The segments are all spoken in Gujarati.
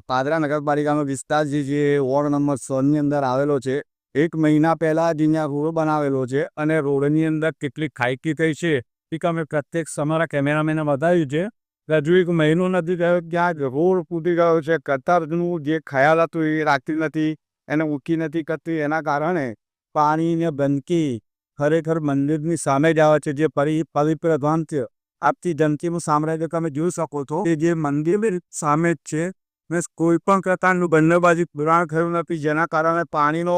પાદરા નગરપાલિકાનો વિસ્તાર જે છે વોર્ડ નંબર સોળની અંદર આવેલો છે. એક મહિના પહેલાં જ અહીંયા રોડ બનાવેલો છે અને રોડની અંદર કેટલી ખાઈકી થઈ છે. એ અમે પ્રત્યક્ષ અમારા કેમેરામેને બતાવ્યું છે. હજુ એક મહિનો નથી થયો ક્યાંક રોડ ફૂટી ગયો છે. કતારનું જે ખ્યાલ હતું એ રાખતી નથી એને ઊંકી નથી કરતી. એના કારણે પાણી ને ગંદકી ખરેખર મંદિરની સામે જ આવે છે, જે પરી, પવિત્ર ધ્વંત આપતી જનતીનું સામ્રાજ્ય તમે જોઈ શકો છો કે જે મંદિર સામે જ છે. ને કોઈ પણ પ્રકારનું બંને બાજુ પુરાણ થયું નથી જેના કારણે પાણીનો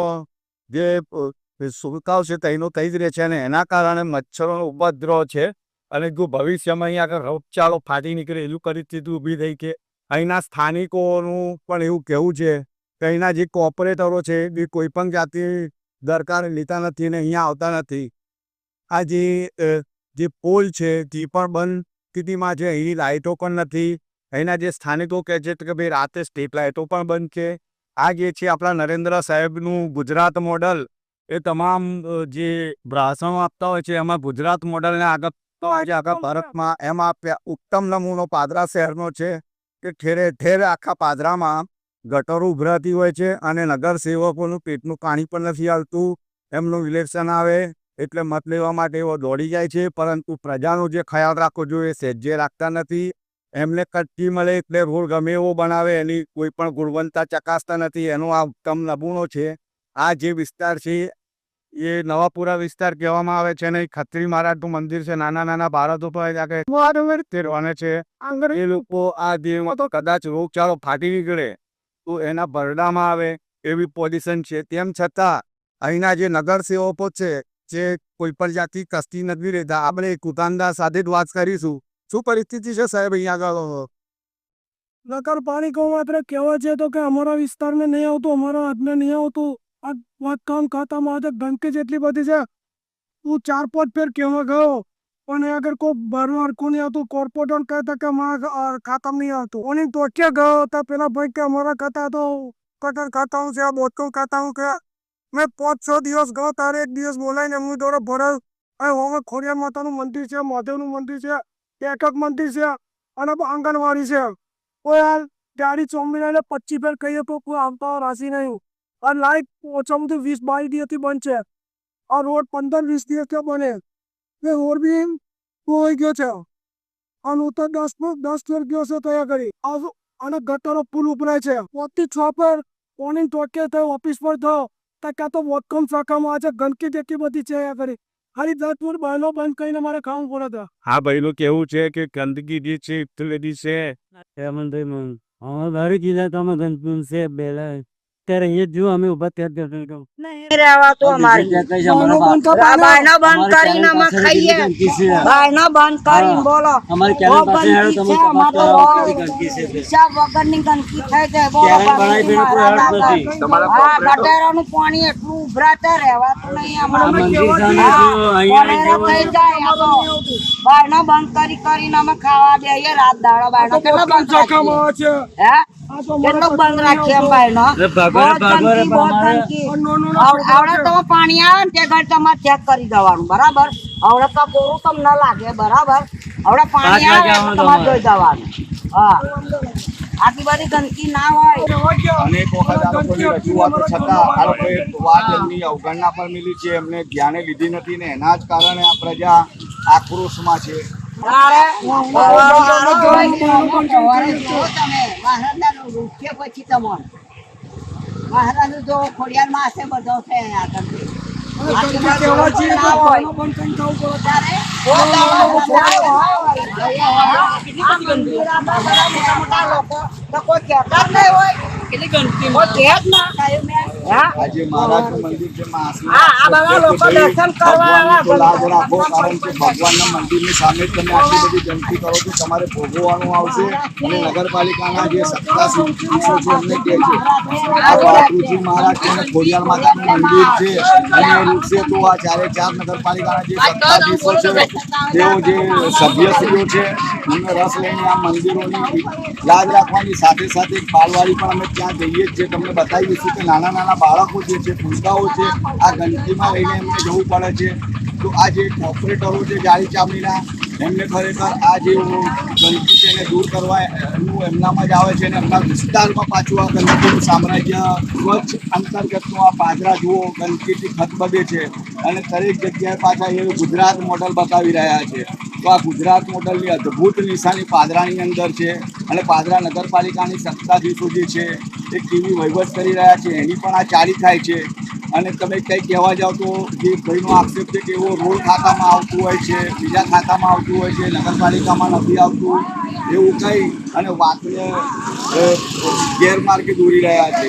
જે અ, સુકાવ છે તેનો થઈ જ રહે છે અને એના કારણે મચ્છરોનો ઉપદ્રવ છે અને જો ભવિષ્યમાં અહીંયા આગળ રોગચાળો ફાટી નીકળે એવું પરિસ્થિતિ ઊભી થઈ કે અહીંના સ્થાનિકોનું પણ એવું કહેવું છે કે અહીંના જે કોઓપરેટરો છે એ કોઈ પણ જાતની દરકાર લેતા નથી અને અહીંયા આવતા નથી. આ જે જે પોલ છે તે પણ બંધ સ્થિતિમાં છે અહીંની લાઇટો પણ નથી. અહીંના જે સ્થાનિકો કહે છે કે ભાઈ રાતે સ્ટ્રીટ લાઇટો પણ બંધ છે. આ જે છે આપણા નરેન્દ્ર સાહેબનું ગુજરાત મોડલ એ તમામ જે ભાષણો આપતા હોય છે એમાં ગુજરાત મોડલને આગળ હોય છે આખા ભારતમાં એમાં આપ્યા. ઉત્તમ નમૂનો પાદરા શહેરનો છે કે ઠેરે ઠેર આખા પાદરામાં ગટરો ઉભરાતી હોય છે અને નગરસેવકોનું પેટનું પાણી પણ નથી આવતું એમનું ઇલેક્શન આવે એટલે મત લેવા માટે એવો દોડી જાય છે પરંતુ પ્રજાનો જે ખ્યાલ રાખવો જોઈએ સહેજે રાખતા નથી. એમને કચ્છી મળે એટલે રોડ ગમે એવો બનાવે, એની કોઈ પણ ગુણવત્તા ચકાસતા નથી, એનો આ ઉત્તમ નમૂનો છે. આ જે વિસ્તાર છે, એ નવાપુરા વિસ્તાર કહેવામાં આવે છે ને ખત્રી મહારાજનું મંદિર છે. નાના નાના ભારત ઉપર ત્યાં આગળ વારંવાર તે રહે છે. એ લોકો આ દેવમાં તો કદાચ રોગચાળો ફાટી નીકળે તો એના ભરડામાં આવે એવી પોઝિશન છે. તેમ છતાં અહીંના જે નગરસેવકો છે, જે કોઈ પણ જાતની કસ્તી નથી રહેતા, આપણે કુતાનદાર સાથે જ વાત કરીશું. શું પરિસ્થિતિ છે સાહેબ અહીંયા આગળ નગરપાલિકા માત્ર કહેવા છે તો કે અમારા વિસ્તારને નહીં આવતું અમારા હાથને નહીં આવતું આ બાંધકામ ખાતામાં આજે ગંદકી જેટલી બધી છે હું ચાર પાંચ ફેર કહેવા ગયો પણ એ આગળ કોઈ બારવાર કોની આવતું કોર્પોરેટર કહેતા કે અમારા આ ખાતામાં નહીં આવતું ઓની ટોચે ગયો તો પેલા ભાઈ કે અમારા ખાતા તો કટર ખાતાનું છે બોટકમ ખાતાનું કે મેં પાંચ છ દિવસ ગયો તારે એક દિવસ બોલાવીને એમની જોડે ભરાયું અને હવે ખોડિયાર માતાનું મંદિર છે મહાદેવનું મંદિર છે એકક મંદિર છે અને આંગણવાડી છે. કોઈ આ ગાડી ચોમીને પચીસ ફેર કહીએ તો કોઈ આવતા રાશિ નહીં. આ લાઈટ ઓછામાં વીસ બાવીસ દિવસથી છે. આ રોડ પંદર વીસ દિવસથી બને. એ રોડ બી હોઈ ગયો છે. અને તો દસ દસ ફેર ગયો છે તૈયાર કરી. અને ગટરો પુલ ઉપરાય છે. પોતી છ પર કોની ટોકે થયો ઓફિસ પર થયો તો ક્યાં તો વોટકમ શાખામાં આજે ગંદકી જેટલી બધી છે અહીંયા કરી. ખાલી દસ ફૂટ બહેનો બંધ કરીને મારે ખાવું પડે તો. હા ભાઈનું કેવું છે કે ગંદકી જે છે એટલી છે. અમારા હા જિલ્લા તો તમે ગંદકી છે બેલા ત્યારે અહીંયા જો અમે ઊભા ત્યાં અમારી. બહેનો બંધ તો આ પાડો. બંધ કરીને અમે ખાઈએ. બાયના બંધ કરીને બોલો. અમારી ક્યારે પાસે હેડો તમે છે, તપાસ તો ગંદકી છે. હિસાબ વગરની ગંદકી થઈ જાય બોલો બનાવી પીને કોઈ અર્થ નથી. હા ગટરનું પાણી એટલું ઉભરાતા રહેવા તો નહીં અમારે જો અહીંયા થઈ જાય બાયના. બંધ કરી કરીને અમે ખાવા બેહીએ રાત દાડો બાયના કેટલા બંધ છે. હે? કેટલો બંધ રાખીએ. નો, નો, નો, આવ- આવડે તો પાણી આવે ને તે ઘડી તમારે ચેક કરી દેવાનું બરાબર આવડે તો કોરું તમને લાગે બરાબર આવડે પાણી આવે તમારે જોઈ જવાનું હા આટલી બધી ગંદકી ના હોય અનેક વખત આ લોકોની રજૂઆતો છતાં આ લોકોએ વાત એમની અવગણના પર મિલી છે એમને ધ્યાને લીધી નથી ને એના જ કારણે આ પ્રજા આક્રોશમાં છે તમે રૂપિયા પછી તમારે. મહારાજ જો ખોડિયાર માં હશે બધો છે આગળ. કેટલી બધી કહેવા છીએ ના તો હોય. બહેનો બંધ કરીને ખાવું પડે. ત્યારે પોતાના આ મંદિરમાં બધા મોટા મોટા લોકો તો કોઈ કહેતા જ નહીં હોય કોઈ કહે જ ના કાંઈ મેં. હા આજે મહારાજનું મંદિર છે માં આશીર્વાદ હા, આ બધા લોકો છે કે ભાઈ દર્શન કરવા ભગવાનની તો લાજ આવ્યા રાખો કારણ કે ભગવાનના મંદિરની સામે જ તમે આટલી બધી ગંદકી કરો છો તમારે ભોગવવાનું આવશે અને નગરપાલિકાના જે સત્તાધીશો છે એમને કહે છે આ તો આકૃતિ મહારાજ છે અને ખોડિયાર માતાનું મંદિર છે અને એ રૂપશે તો આ ચારે ચાર નગરપાલિકાના જે સત્તાધીશો છે તેઓ જે સભ્યશ્રીઓ છે એમને રસ લઈને આ મંદિરોની લાજ રાખવાની સાથે સાથે એક બાલવાડી પણ અમે ત્યાં જઈએ જ છે તમને બતાવી દઈશું કે નાના નાના બાળકો જે છે, ભૂલકાઓ છે, આ ગંદકીમાં લઈને એમને જવું પડે છે. તો આ જે કોર્પોરેટરો છે જાળી ચામડીના એમને ખરેખર આ જે ગંદકી છે એને દૂર કરવા એમનું એમનામાં જ આવે છે અને એમના વિસ્તારમાં પાછું આ ગંદકીનું સામ્રાજ્ય સ્વચ્છ અંતર્ગતનું આ પાદરા જુઓ, ગંદકીથી ખતબદે છે. અને દરેક જગ્યાએ પાછા એ ગુજરાત મોડલ બતાવી રહ્યા છે. તો આ ગુજરાત મોડલની અદ્ભુત નિશાની પાદરાની અંદર છે અને પાદરા નગરપાલિકાની સત્તાધીશો જે છે. એ કેવી વહીવટ કરી રહ્યા છે, એની પણ આ ચાલી થાય છે. અને તમે કંઈ કહેવા જાઓ તો જે ભાઈનો આક્ષેપ છે કે એવો રોડ ખાતામાં આવતું હોય છે, બીજા ખાતામાં આવતું હોય છે, નગરપાલિકામાં નથી આવતું, એવું કંઈ. અને વાતને ગેરમાર્ગે દોરી રહ્યા છે.